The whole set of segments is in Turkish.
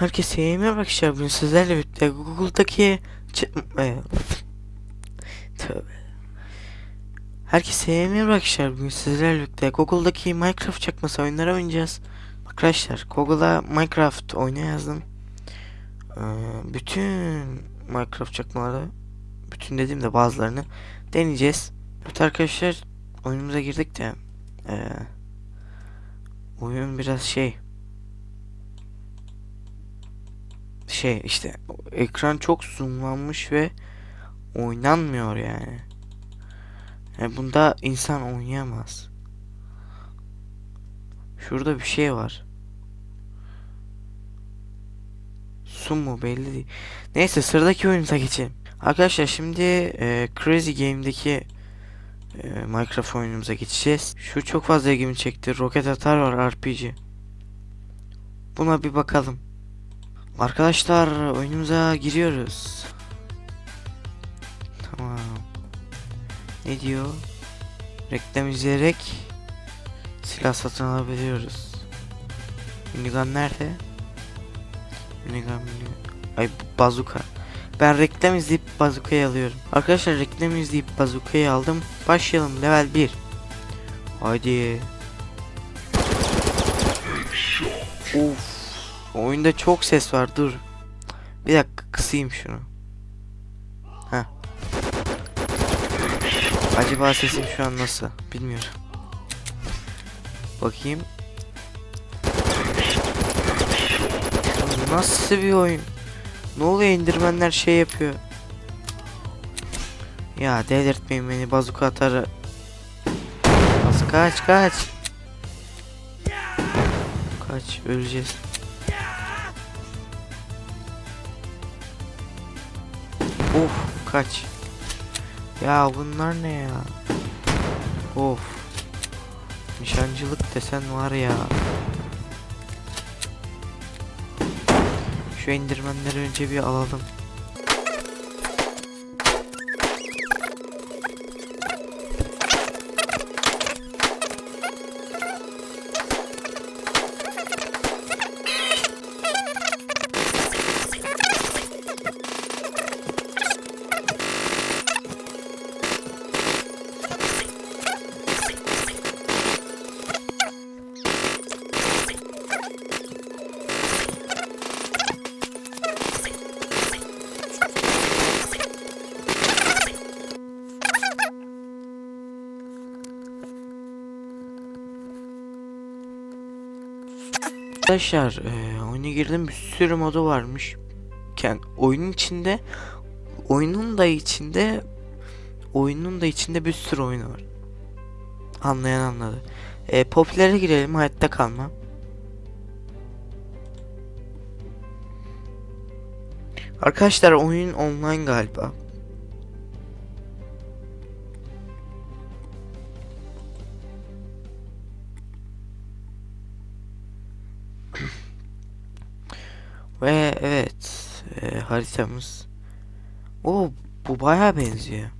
Herkese iyi merhaba arkadaşlar. Bugün sizlerle birlikte Google'daki e, Tövbe. Herkese iyi merhaba arkadaşlar. Bugün sizlerle birlikte Google'daki Minecraft çakması oyunları oynayacağız. Arkadaşlar Google'a Minecraft oyna yazdım. Ee, bütün Minecraft çakmaları bütün dediğimde bazılarını deneyeceğiz. Evet arkadaşlar oyunumuza girdik de ee, oyun biraz şey şey işte ekran çok zoomlanmış ve oynanmıyor yani. Yani bunda insan oynayamaz. Şurada bir şey var. Su mu belli değil. Neyse sıradaki oyunumuza geçelim. Arkadaşlar şimdi e, Crazy Game'deki e, Minecraft oyunumuza geçeceğiz. Şu çok fazla ilgimi çekti. Roket atar var RPG. Buna bir bakalım. Arkadaşlar oyunumuza giriyoruz. Tamam. Ne diyor? Reklam izleyerek silah satın alabiliyoruz. Minigun nerede? Minigun minigun. Ay bazuka. Ben reklam izleyip bazukayı alıyorum. Arkadaşlar reklam izleyip bazukayı aldım. Başlayalım level 1. Haydi. Uf. Oyunda çok ses var dur. Bir dakika kısayım şunu. Heh. Acaba sesim şu an nasıl? Bilmiyorum. Bakayım. Nasıl bir oyun? Ne oluyor indirmenler şey yapıyor. Ya delirtmeyin beni bazuka atar. Kaç kaç. Kaç öleceğiz. Of kaç. Ya bunlar ne ya? Of. Nişancılık desen var ya. Şu indirmenleri önce bir alalım. Arkadaşlar eee oyuna girdim bir sürü modu varmış. Yani oyunun içinde oyunun da içinde oyunun da içinde bir sürü oyun var. Anlayan anladı. E, popülere girelim hayatta kalma. Arkadaşlar oyun online galiba. Haritamız. O bu baya benziyor.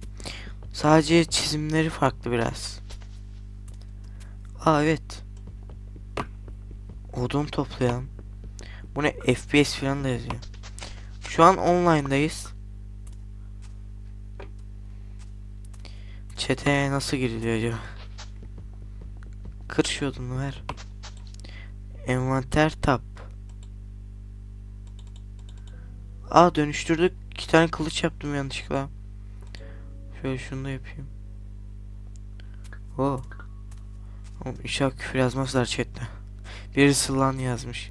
Sadece çizimleri farklı biraz. Aa evet. Odun toplayalım. Bu ne FPS falan da yazıyor. Şu an online'dayız. Çete nasıl giriliyor acaba? Kır şu odunu ver. Envanter tab. Aa dönüştürdük. İki tane kılıç yaptım yanlışlıkla. Şöyle şunu da yapayım. Oo. Oğlum inşallah küfür yazmazlar chatte. Birisi lan yazmış.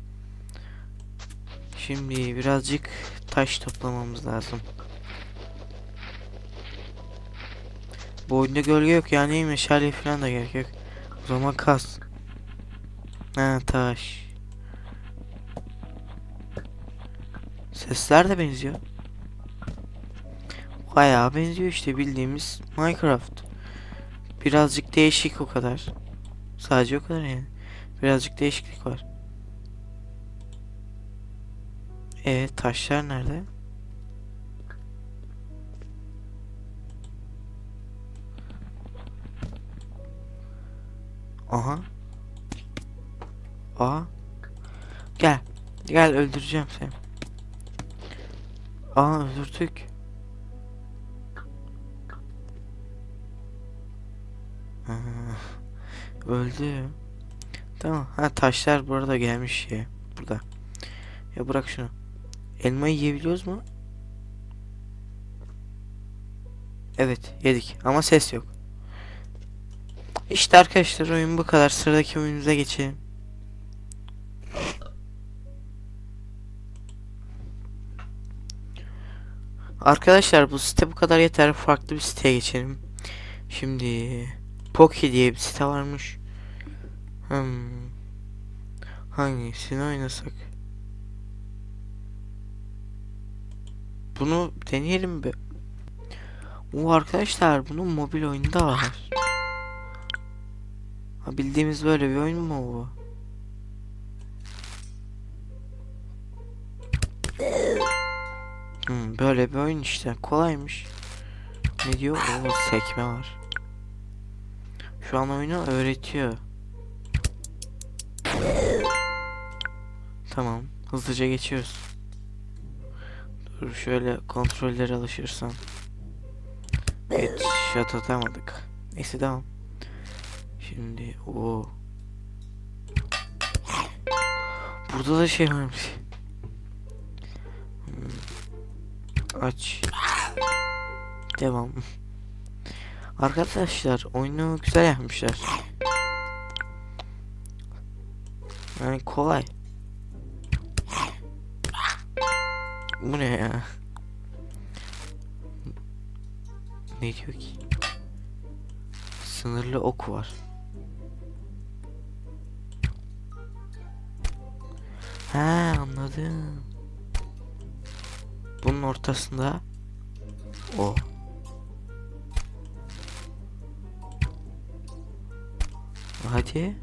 Şimdi birazcık taş toplamamız lazım. Bu oyunda gölge yok yani meşale falan da gerek yok. O zaman kas. Ha taş. Sesler de benziyor. Bayağı benziyor işte bildiğimiz Minecraft. Birazcık değişik o kadar. Sadece o kadar yani. Birazcık değişiklik var. E taşlar nerede? Aha. Aha. Gel. Gel öldüreceğim seni. Aa öldürdük. Aa, öldü. Tamam. Ha taşlar burada gelmiş ya. Burada. Ya bırak şunu. Elmayı yiyebiliyoruz mu? Evet yedik ama ses yok. İşte arkadaşlar oyun bu kadar. Sıradaki oyunumuza geçelim. Arkadaşlar bu site bu kadar yeter. Farklı bir siteye geçelim. Şimdi Poki diye bir site varmış. Hmm. Hangisini oynasak? Bunu deneyelim bir. O arkadaşlar bunun mobil oyunu da var. Ha, bildiğimiz böyle bir oyun mu bu? Hmm, böyle bir oyun işte. Kolaymış. Ne diyor? Oo, sekme var. Şu an oyunu öğretiyor. Tamam. Hızlıca geçiyoruz. Dur şöyle kontrollere alışırsam. Evet, shot atamadık. Neyse devam. Şimdi o. Burada da şey varmış. Aç. Devam. Arkadaşlar oyunu güzel yapmışlar. Yani kolay. Bu ne ya? Ne diyor ki? Sınırlı ok var. Ha anladım. Bunun ortasında o. Hadi.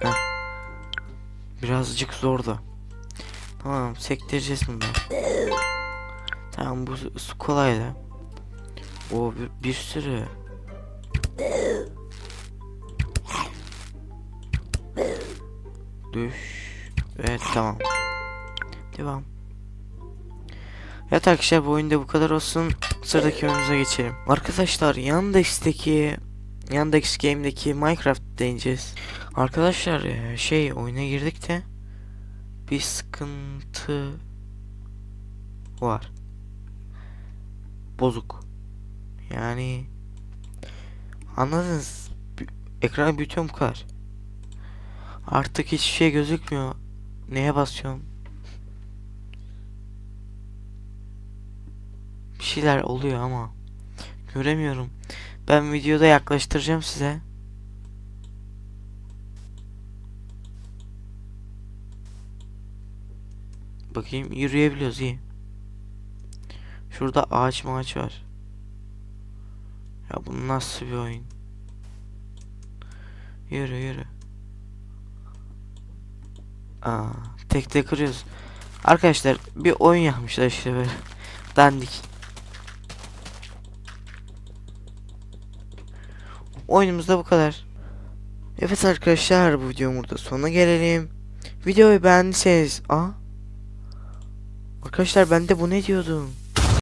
Heh. Birazcık zor da. Tamam sektireceğiz bunu. Tamam bu su kolaydı. O bir, bir sürü. Düş. Evet tamam. Devam. Evet arkadaşlar bu oyunda bu kadar olsun. Sıradaki oyunumuza geçelim. Arkadaşlar Yandex'teki Yandex Game'deki Minecraft deneyeceğiz. Arkadaşlar e, şey oyuna girdik de bir sıkıntı var. Bozuk. Yani anladınız. Ekran büyütüyorum bu kadar. Artık hiçbir şey gözükmüyor. Neye basıyorum? Bir şeyler oluyor ama göremiyorum. Ben videoda yaklaştıracağım size. Bakayım yürüyebiliyoruz iyi. Şurada ağaç mağaç var. Ya bu nasıl bir oyun? Yürü yürü. Aa, tek tek kırıyoruz. Arkadaşlar bir oyun yapmışlar işte böyle. Dandik. Oyunumuz da bu kadar. Evet arkadaşlar bu videomun burada sonuna gelelim. Videoyu beğendiyseniz... Aa. Arkadaşlar ben de bu ne diyordum?